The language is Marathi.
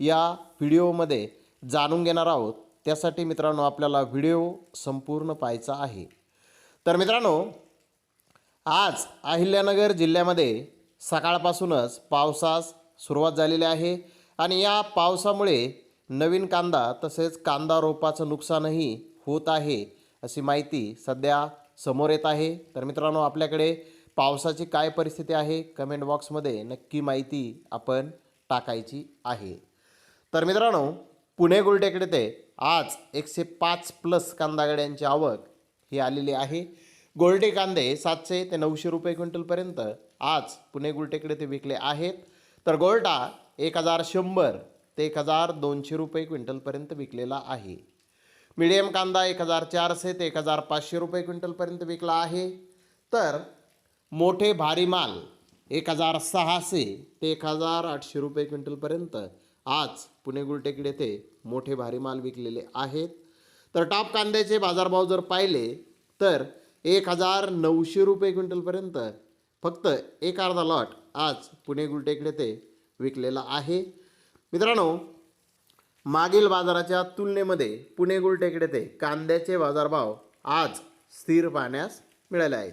या व्हिडिओमध्ये जाणून घेणार आहोत. त्यासाठी मित्रांनो आपल्याला व्हिडिओ संपूर्ण पाहायचा आहे. तर मित्रांनो आज अहिल्यानगर जिल्ह्यामध्ये सकाळपासूनच पावसास सुरुवात झालेली आहे आणि या पावसामुळे नवीन कांदा तसेच कांदा रोपाचं नुकसानही होत आहे अशी माहिती सध्या समोर येत आहे. तर मित्रांनो आपल्याकडे पावसाची काय परिस्थिती आहे? कमेंट बॉक्समध्ये नक्की माहिती आपण टाकायची आहे. तर मित्रांनो पुणे गुलटेकडे ते आज एकशे पाच प्लस कांदा गाड्यांची आवक ही आलेली आहे. गोल्टे कांदे सातशे ते नऊशे रुपये क्विंटलपर्यंत आज पुणे गुलटेकडे ते विकले आहेत. तर गोल्टा एक हजार शंभर ते एक हजार दोनशे रुपये क्विंटलपर्यंत विकलेला आहे. मिडियम कांदा एक हजार चारशे ते एक हजार पाचशे रुपये क्विंटलपर्यंत विकला आहे. तर मोठे भारी माल एक हजार सहाशे ते एक हजार आठशे रुपये क्विंटलपर्यंत आज पुणे गुलटेकडे येथे मोठे भारी माल विकलेले आहेत. तर टॉप कांद्याचे बाजारभाव जर पाहिले तर एक हजार नऊशे रुपये क्विंटलपर्यंत फक्त एक अर्धा लॉट आज पुणे गुलटेकडे ते विकलेला आहे. मित्रांनो मागील बाजाराच्या तुलनेमध्ये पुणे गुलटेकडे ते कांद्याचे बाजारभाव आज स्थिर पाहण्यास मिळाले आहेत.